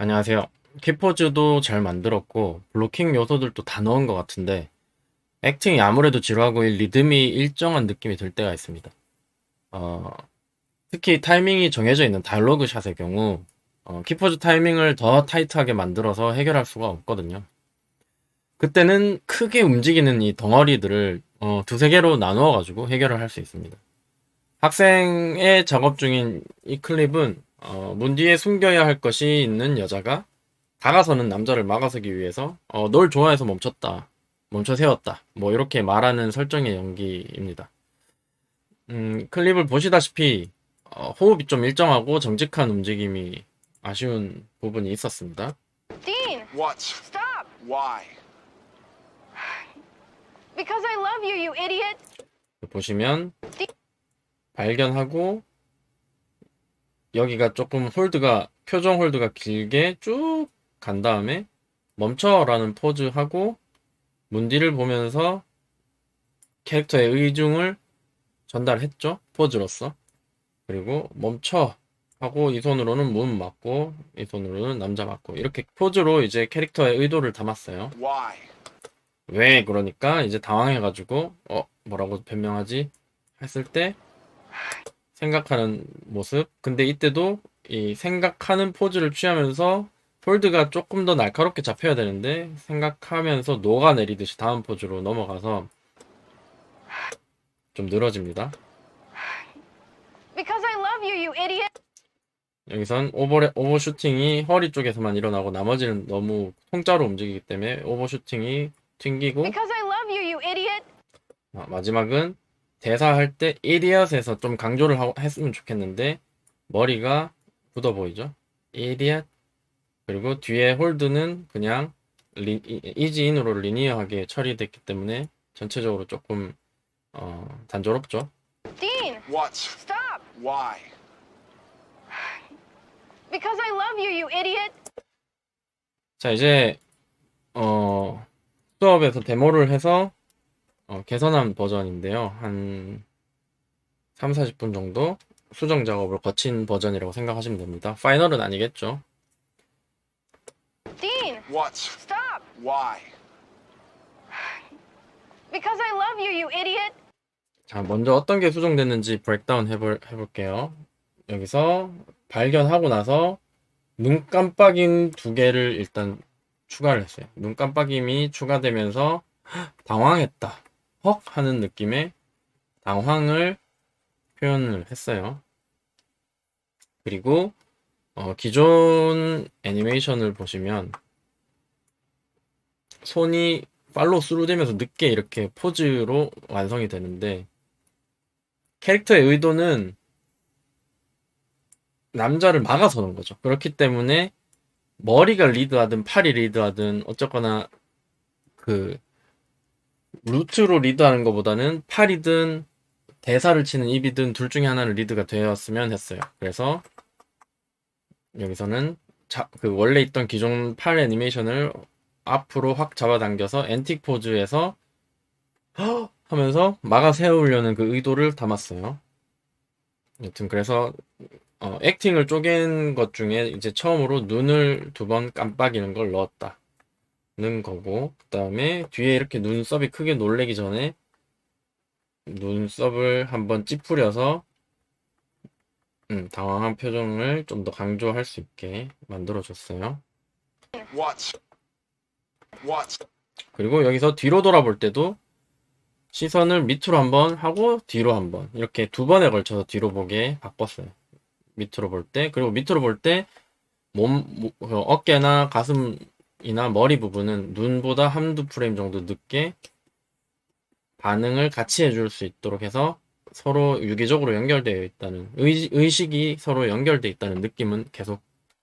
안녕하세요. 키포즈도 잘 만들었고 블로킹 요소들도 다 넣은 것 같은데 액팅이 아무래도 지루하고 이 리듬이 일정한 느낌이 들 때가 있습니다. 어, 특히 타이밍이 정해져 있는 다이로그 샷의 경우 어, 키포즈 타이밍을 더 타이트하게 만들어서 해결할 수가 없거든요. 그때는 크게 움직이는 이 덩어리들을 어, 두세 개로 나누어 가지고 해결을 할 수 있습니다. 학생의 작업 중인 이 클립은 어, 문 뒤에 숨겨야 할 것이 있는 여자가 다가서는 남자를 막아서기 위해서 어, 널 좋아해서 멈췄다. 멈춰 세웠다. 뭐 이렇게 말하는 설정의 연기입니다. 음, 클립을 보시다시피 어, 호흡이 좀 일정하고 정직한 움직임이 아쉬운 부분이 있었습니다. Dean, What? stop! Why? Because I love you, you idiot! 보시면 발견하고 여기가 조금 홀드가 표정 홀드가 길게 쭉 간 다음에 멈춰라는 포즈 하고 문 뒤를 보면서 캐릭터의 의중을 전달했죠 포즈로서. 그리고 멈춰 하고 이 손으로는 문 맞고 이 손으로는 남자 맞고 이렇게 포즈로 이제 캐릭터의 의도를 담았어요. Why? 왜? 그러니까 이제 당황해가지고 어 뭐라고 변명하지? 했을 때 생각하는 모습 근데 이때도 이 생각하는 포즈를 취하면서 폴드가 조금 더 날카롭게 잡혀야 되는데 생각하면서 녹아내리듯이 다음 포즈로 넘어가서 좀 늘어집니다 Because I love you, you idiot! 여기선 오버 오버슈팅이 허리 쪽에서만 일어나고 나머지는 너무 통짜로 움직이기 때문에 오버슈팅이 튕기고 Because I love you, you idiot! 아, 마지막은 대사할 때 idiot에서 좀 강조를 하고, 했으면 좋겠는데 머리가 굳어 보이죠? idiot 그리고 뒤에 홀드는 그냥 리, 이- 이지인으로 리니어하게 처리됐기 때문에 전체적으로 조금 어, 단조롭죠. Dean, What? stop! Why? Because I love you, you idiot! 자 이제 어, 수업에서 데모를 해서 어, 개선한 버전인데요. 한 3, 40분 정도 수정 작업을 거친 버전이라고 생각하시면 됩니다. 파이널은 아니겠죠. Dean, What? stop! Why? Because I love you, you idiot! 자, 먼저 어떤 게 수정됐는지 브레이크다운 해볼, 해볼게요. 여기서 발견하고 나서 눈 깜빡임 두 개를 일단 추가를 했어요. 눈 깜빡임이 추가되면서 당황했다. 헉 하는 느낌의 당황을 표현을 했어요. 그리고 어, 기존 애니메이션을 보시면 손이 팔로우 스루 되면서 늦게 이렇게 포즈로 완성이 되는데 캐릭터의 의도는 남자를 막아서는 거죠. 그렇기 때문에 머리가 리드하든 팔이 리드하든 어쨌거나 그 루트로 리드하는 것보다는 팔이든 대사를 치는 입이든 둘 중에 하나는 리드가 되었으면 했어요. 그래서 여기서는 자, 그 원래 있던 기존 팔 애니메이션을 앞으로 확 잡아당겨서 앤틱 포즈에서 헉! 하면서 막아 세우려는 그 의도를 담았어요. 여튼 그래서 어, 액팅을 쪼갠 것 중에 이제 처음으로 눈을 두 번 깜빡이는 걸 넣었다 는 거고 그 다음에 뒤에 이렇게 눈썹이 크게 놀래기 전에 눈썹을 한번 찌푸려서 음, 당황한 표정을 좀 더 강조할 수 있게 만들어줬어요. What? What? 그리고 여기서 뒤로 돌아볼 때도 시선을 밑으로 한번 하고 뒤로 한번 이렇게 두 번에 걸쳐서 뒤로 보게 바꿨어요. 밑으로 볼 때, 그리고 밑으로 볼 때 몸, 모- 그 어깨나 가슴 이나 머리 부분은 눈보다 한두 프레임 정도 늦게 반응을 같이 해줄 수 있도록 해서 서로 유기적으로 연결되어 있다는 의, 의식이 서로 연결되어 있다는 느낌은 계속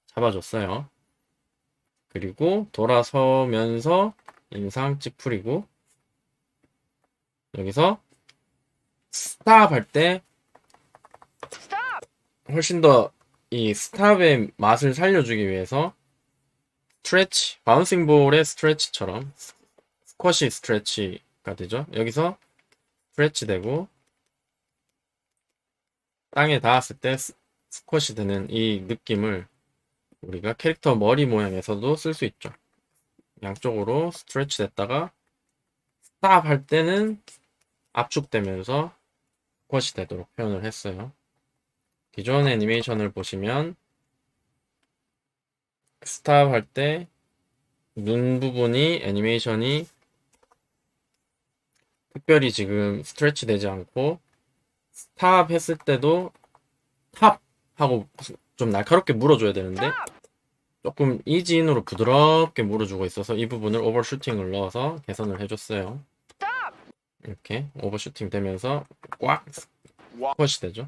잡아줬어요. 그리고 돌아서면서 인상 찌푸리고 여기서 스탑 할 때! 훨씬 더 이 스탑의 맛을 살려주기 위해서 스트레치, 바운싱 볼의 스트레치처럼 스쿼시 스트레치가 되죠. 여기서 스트레치 되고 땅에 닿았을 때 스- 스쿼시 되는 이 느낌을 우리가 캐릭터 머리 모양에서도 쓸 수 있죠. 양쪽으로 스트레치 됐다가 스탑 할 때는 압축되면서 컷이 되도록 표현을 했어요. 기존 애니메이션을 보시면 스탑 할 때 눈 부분이 애니메이션이 특별히 지금 스트레치 되지 않고 스탑 했을 때도 탑 하고 좀 날카롭게 물어줘야 되는데 조금 이지인으로 부드럽게 물어주고 있어서 이 부분을 오버슈팅을 넣어서 개선을 해줬어요. 이렇게 오버슈팅 되면서 꽉? 컷이 되죠.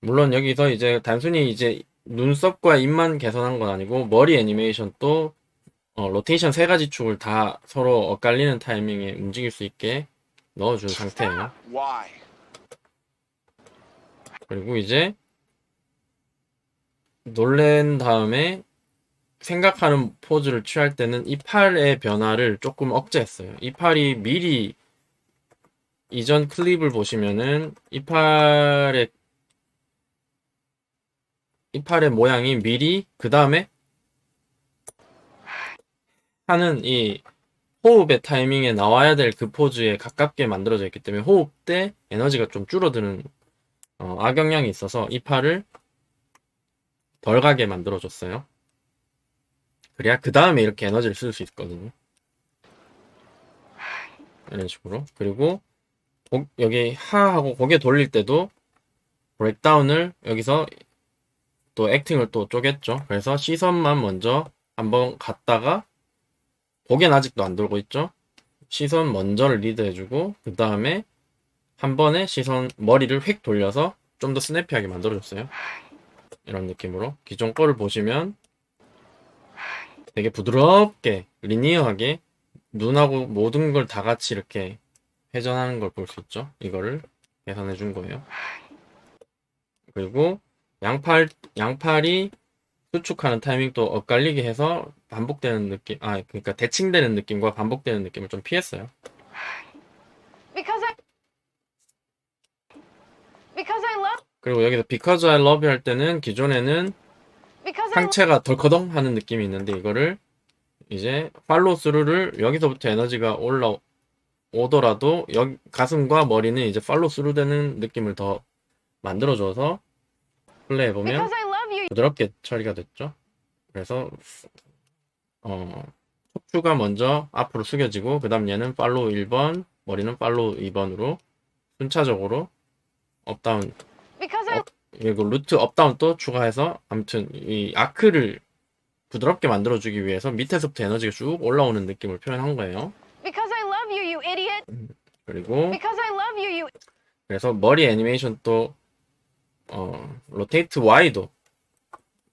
물론 여기서 이제 단순히 이제 눈썹과 입만 개선한 건 아니고 머리 애니메이션 또 어, 로테이션 세 가지 축을 다 서로 엇갈리는 타이밍에 움직일 수 있게 넣어준 상태예요. 그리고 이제 놀란 다음에 생각하는 포즈를 취할 때는 이 팔의 변화를 조금 억제했어요. 이 팔이 미리 이전 클립을 보시면은 이 팔의 이 팔의 모양이 미리 그 다음에 하는 이 호흡의 타이밍에 나와야 될 그 포즈에 가깝게 만들어져 있기 때문에 호흡 때 에너지가 좀 줄어드는 어, 악영향이 있어서 이 팔을 덜 가게 만들어줬어요. 그래야 그 다음에 이렇게 에너지를 쓸 수 있거든요. 이런 식으로. 그리고 고- 여기 하하고 고개 돌릴 때도 브레이크다운을 여기서 또 액팅을 또 쪼갰죠. 그래서 시선만 먼저 한번 갔다가 고개는 아직도 안 돌고 있죠. 시선 먼저를 리드해주고 그 다음에 한 번에 시선 머리를 휙 돌려서 좀 더 스냅피하게 만들어줬어요. 이런 느낌으로 기존 거를 보시면 되게 부드럽게 리니어하게 눈하고 모든 걸 다 같이 이렇게 회전하는 걸 볼 수 있죠. 이거를 계산해 준 거예요. 그리고 양팔 양팔이 수축하는 타이밍도 엇갈리게 해서 반복되는 느낌, 아 그러니까 대칭되는 느낌과 반복되는 느낌을 좀 피했어요. Because I. Because I love. 그리고 여기서 Because I love you 할 때는 기존에는 Because I. 상체가 덜커덩 하는 느낌이 있는데 이거를 이제 팔로우 스루를 여기서부터 에너지가 올라오더라도 여기 가슴과 머리는 이제 팔로우 스루 되는 느낌을 더 만들어줘서 플레이해 보면 Because I love you. 부드럽게 처리가 됐죠. 그래서 어 척추가 먼저 앞으로 숙여지고 그 다음 얘는 팔로우 1번, 머리는 팔로우 2번으로 순차적으로 업다운. 그리고 루트 업다운 또 추가해서 아무튼 이 아크를 부드럽게 만들어주기 위해서 밑에서부터 에너지가 쭉 올라오는 느낌을 표현한 거예요. Because I love you, you idiot. 그리고 Because I love you, you. 그래서 머리 애니메이션 또 어, 로테이트 Y도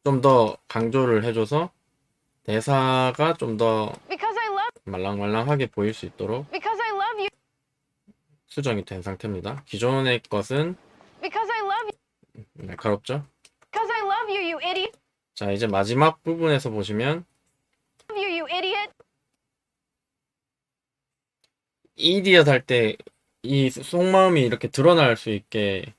좀 더 강조를 해줘서 대사가 좀 더. 말랑말랑하게 보일 수 있도록. 수정이 된 상태입니다. 기존의 것은. 날카롭죠? Because I love you, you idiot. 자 이제 마지막 부분에서 보시면 you, you idiot. 이디엇 할 때 이 속마음이 이렇게 드러날 수 있게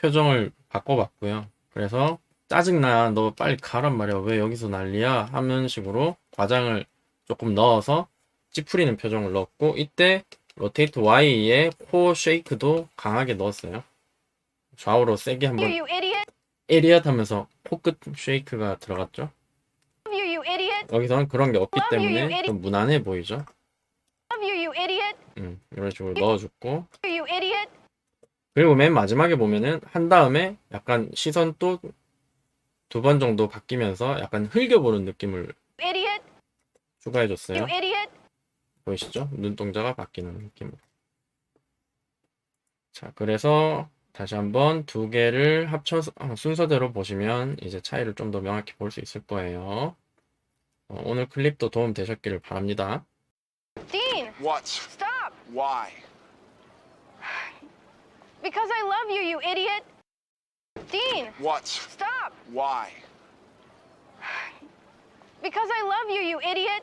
표정을 바꿔봤고요. 그래서 짜증나 너 빨리 가란 말이야 왜 여기서 난리야 하는 식으로 과장을 조금 넣어서 찌푸리는 표정을 넣었고 이때 로테이트 Y에 코 쉐이크도 강하게 넣었어요. 좌우로 세게 한번. 에리엇 하면서 코끝 쉐이크가 들어갔죠. 여기서는 그런 게 없기 때문에. 좀 무난해 보이죠. 음, 이런 식으로 넣어줬고. 그리고 맨 마지막에 보면은 한 다음에 약간 시선 또 두 번 정도 바뀌면서 약간 흘겨보는 느낌을 Idiot. 추가해줬어요. Idiot. 보이시죠? 눈동자가 바뀌는 느낌으로. 자, 그래서 다시 한번 두 개를 합쳐서 어, 순서대로 보시면 이제 차이를 좀 더 명확히 볼 수 있을 거예요. 어, 오늘 클립도 도움 되셨기를 바랍니다. Dean, What? stop. Why? Because I love you, you idiot. Dean, What? stop. Why? Because I love you, you idiot.